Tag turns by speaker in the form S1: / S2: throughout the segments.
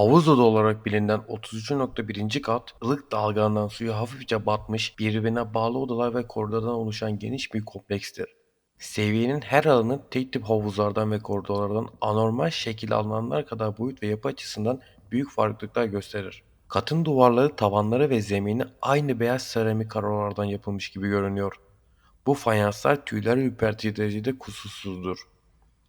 S1: Havuz oda olarak bilinen 33.1. kat, ılık dalgalanan suyu hafifçe batmış, birbirine bağlı odalar ve koridordan oluşan geniş bir komplekstir. Seviyenin her alanı tek tip havuzlardan ve koridorlardan anormal şekil alınanlar kadar boyut ve yapı açısından büyük farklılıklar gösterir. Katın duvarları, tavanları ve zemini aynı beyaz seramik karolardan yapılmış gibi görünüyor. Bu fayanslar tüyler ürpertici derecede kusursuzdur.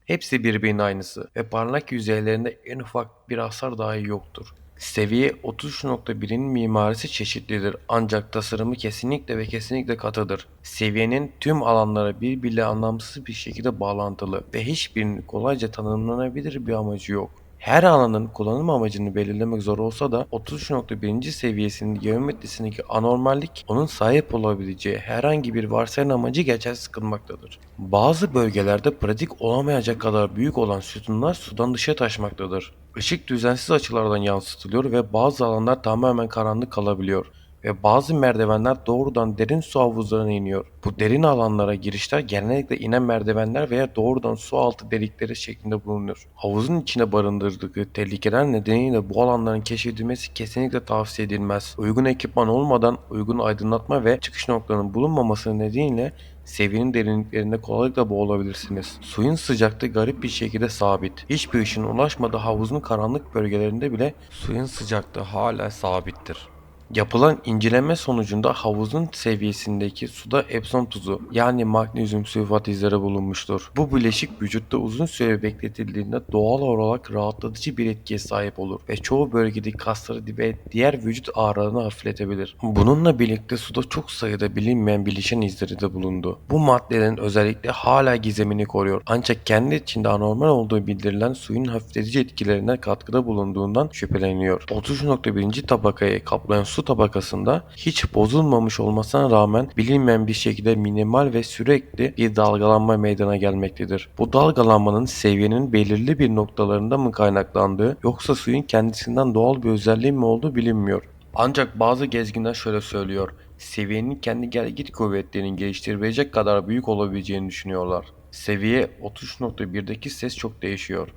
S1: Hepsi birbirinin aynısı ve parlak yüzeylerinde en ufak bir hasar dahi yoktur. Seviye 33.1'in mimarisi çeşitlidir ancak tasarımı kesinlikle ve kesinlikle katıdır. Seviyenin tüm alanları birbiriyle anlamsız bir şekilde bağlantılı ve hiçbirinin kolayca tanımlanabilir bir amacı yok. Her alanın kullanım amacını belirlemek zor olsa da 33.1. seviyesinin geometrisindeki anormallik onun sahip olabileceği herhangi bir varsayılan amacı geçersiz kılmaktadır. Bazı bölgelerde pratik olamayacak kadar büyük olan sütunlar sudan dışa taşmaktadır. Işık düzensiz açılardan yansıtılıyor ve bazı alanlar tamamen karanlık kalabiliyor ve bazı merdivenler doğrudan derin su havuzlarına iniyor. Bu derin alanlara girişler genellikle inen merdivenler veya doğrudan su altı delikleri şeklinde bulunur. Havuzun içine barındırdığı tehlikeler nedeniyle bu alanların keşfedilmesi kesinlikle tavsiye edilmez. Uygun ekipman olmadan uygun aydınlatma ve çıkış noktalarının bulunmaması nedeniyle seviyenin derinliklerinde kolaylıkla boğulabilirsiniz. Suyun sıcaklığı garip bir şekilde sabit. Hiçbir ışın ulaşmadığı havuzun karanlık bölgelerinde bile suyun sıcaklığı hala sabittir. Yapılan inceleme sonucunda havuzun seviyesindeki suda epsom tuzu yani magnezyum sülfat izleri bulunmuştur. Bu bileşik vücutta uzun süre bekletildiğinde doğal olarak rahatlatıcı bir etkiye sahip olur ve çoğu bölgedeki kasları ve diğer vücut ağrılarını hafifletebilir. Bununla birlikte suda çok sayıda bilinmeyen bileşen izleri de bulundu. Bu maddelerin özellikle hala gizemini koruyor ancak kendi içinde anormal olduğu bildirilen suyun hafifletici etkilerine katkıda bulunduğundan şüpheleniyor. 33.1. tabakayı kaplayan su tabakasında hiç bozulmamış olmasına rağmen bilinmeyen bir şekilde minimal ve sürekli bir dalgalanma meydana gelmektedir. Bu dalgalanmanın seviyenin belirli bir noktalarında mı kaynaklandığı yoksa suyun kendisinden doğal bir özelliği mi olduğu bilinmiyor. Ancak bazı gezginler şöyle söylüyor. Seviyenin kendi gelgit kuvvetlerinin geliştirebilecek kadar büyük olabileceğini düşünüyorlar. Seviye 33.1'deki ses çok değişiyor.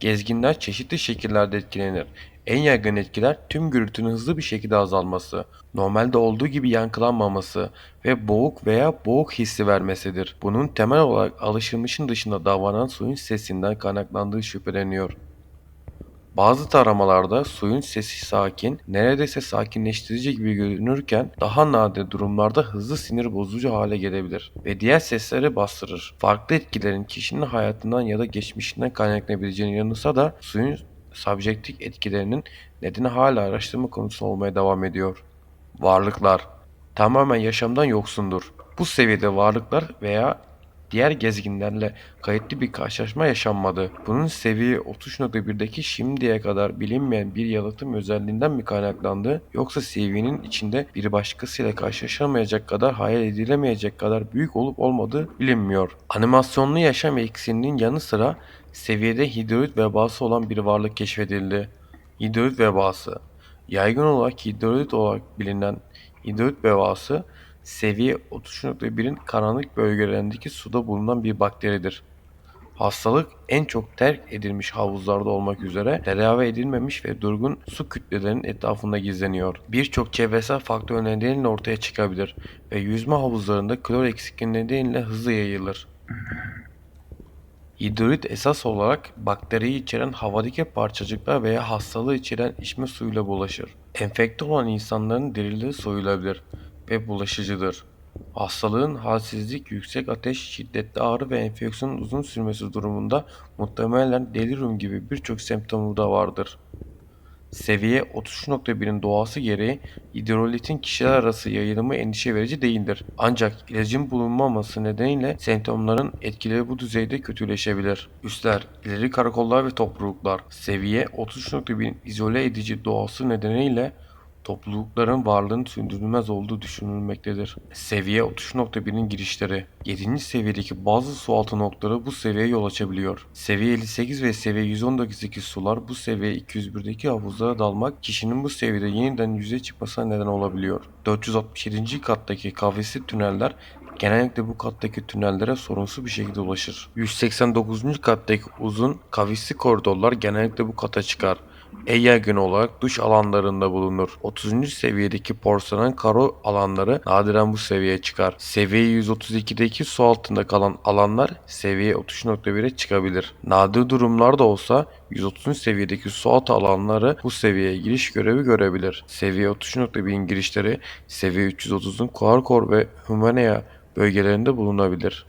S1: Gezginler çeşitli şekillerde etkilenir. En yaygın etkiler tüm gürültünün hızlı bir şekilde azalması, normalde olduğu gibi yankılanmaması ve boğuk veya boğuk hissi vermesidir. Bunun temel olarak alışılmışın dışında davranan suyun sesinden kaynaklandığı şüpheleniyor. Bazı taramalarda suyun sesi sakin, neredeyse sakinleştirici gibi görünürken daha nadir durumlarda hızlı sinir bozucu hale gelebilir ve diğer sesleri bastırır. Farklı etkilerin kişinin hayatından ya da geçmişinden kaynaklanabileceğini yanılsa da suyun subjektif etkilerinin nedeni hala araştırma konusu olmaya devam ediyor. Varlıklar tamamen yaşamdan yoksundur. Bu seviyede varlıklar veya diğer gezginlerle kayıtlı bir karşılaşma yaşanmadı. Bunun seviye 33.1'deki şimdiye kadar bilinmeyen bir yalıtım özelliğinden mi kaynaklandı yoksa seviyenin içinde bir başkasıyla karşılaşamayacak kadar hayal edilemeyecek kadar büyük olup olmadığı bilinmiyor. Animasyonlu yaşam ekseninin yanı sıra seviyede hidroid vebası olan bir varlık keşfedildi. Hidroid vebası Yaygın olarak hidroid olarak bilinen hidroid vebası seviye 33.1'in karanlık bölgelerindeki suda bulunan bir bakteridir. Hastalık en çok terk edilmiş havuzlarda olmak üzere tedavi edilmemiş ve durgun su kütlelerinin etrafında gizleniyor. Birçok çevresel faktör nedeniyle ortaya çıkabilir ve yüzme havuzlarında klor eksikliği nedeniyle hızlı yayılır. Hidrolit esas olarak bakteriyi içeren havadaki parçacıklar veya hastalığı içeren içme suyuyla bulaşır. Enfekte olan insanların derileri soyulabilir ve bulaşıcıdır. Hastalığın halsizlik, yüksek ateş, şiddetli ağrı ve enfeksiyonun uzun sürmesi durumunda muhtemelen delirium gibi birçok semptomu da vardır. Seviye 33.1'in doğası gereği hidrolitin kişiler arası yayılımı endişe verici değildir. Ancak ilacın bulunmaması nedeniyle semptomların etkileri bu düzeyde kötüleşebilir. Üstler, ileri karakollar ve topluluklar. Seviye 33.1'in izole edici doğası nedeniyle toplulukların varlığının sürdürülmez olduğu düşünülmektedir. Seviye 33.1'in girişleri 7. seviyedeki bazı sualtı noktaları bu seviyeye yol açabiliyor. Seviye 58 ve seviye 119'daki sular bu seviye 201'deki havuzlara dalmak kişinin bu seviyede yeniden yüzeye çıkmasına neden olabiliyor. 467. kattaki kafesli tüneller genellikle bu kattaki tünellere sorunsuz bir şekilde ulaşır. 189. kattaki uzun kavisli koridorlar genellikle bu kata çıkar. En yaygın olarak duş alanlarında bulunur. 30. seviyedeki porselen karo alanları nadiren bu seviyeye çıkar. Seviye 132'deki su altında kalan alanlar seviye 33.1'e çıkabilir. Nadir durumlarda olsa 130. seviyedeki su altı alanları bu seviyeye giriş görevi görebilir. Seviye 33.1'in girişleri seviye 330'un Kuarkor ve Humanea bölgelerinde bulunabilir.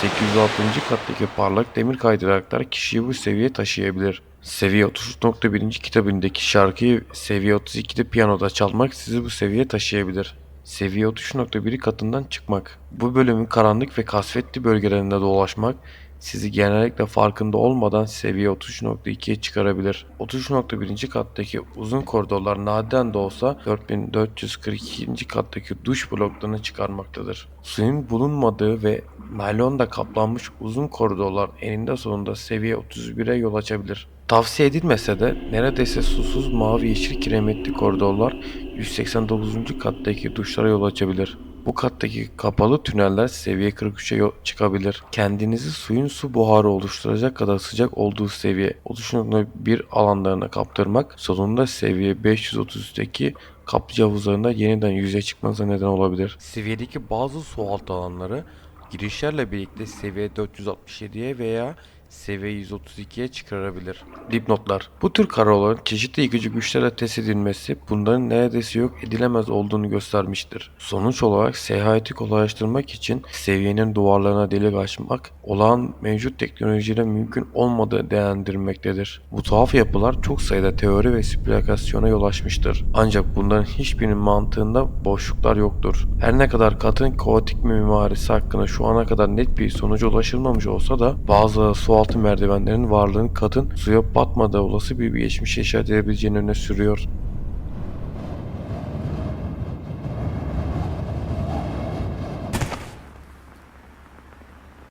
S1: 806. kattaki parlak demir kaydıraklar kişiyi bu seviyeye taşıyabilir. Seviye 33.1. kitabındaki şarkıyı seviye 32'de piyanoda çalmak sizi bu seviyeye taşıyabilir. Seviye 33.1 katından çıkmak. Bu bölümün karanlık ve kasvetli bölgelerinde dolaşmak sizi genellikle farkında olmadan seviye 33.2'ye çıkarabilir. 33.1. kattaki uzun koridorlar nadiren de olsa 4442. kattaki duş bloklarını çıkarmaktadır. Suyun bulunmadığı ve naylonla kaplanmış uzun koridorlar eninde sonunda seviye 31'e yol açabilir. Tavsiye edilmese de neredeyse susuz mavi yeşil kiremitli koridorlar 189. kattaki duşlara yol açabilir. Bu kattaki kapalı tüneller seviye 43'e yol çıkabilir. Kendinizi suyun su buharı oluşturacak kadar sıcak olduğu seviye 33.1 alanlarına kaptırmak sonunda seviye 533'teki kaplıca havuzlarında yeniden yüzeye çıkmanıza neden olabilir. Seviyedeki bazı su altı alanları girişlerle birlikte seviye 467'ye veya seviye 132'ye çıkarabilir. Dipnotlar. Bu tür karaların çeşitli yıkıcı güçlerle test edilmesi bunların neredeyse yok edilemez olduğunu göstermiştir. Sonuç olarak seyahati kolaylaştırmak için seviyenin duvarlarına delik açmak olağan mevcut teknolojiyle mümkün olmadığı değerlendirilmektedir. Bu tuhaf yapılar çok sayıda teori ve spekülasyona yol açmıştır. Ancak bunların hiçbirinin mantığında boşluklar yoktur. Her ne kadar katın kaotik mimarisi hakkında şu ana kadar net bir sonuca ulaşılmamış olsa da bazı su altı merdivenlerin varlığını katın suya batmadığı olası bir geçmişe işaret edebileceğini öne sürüyor.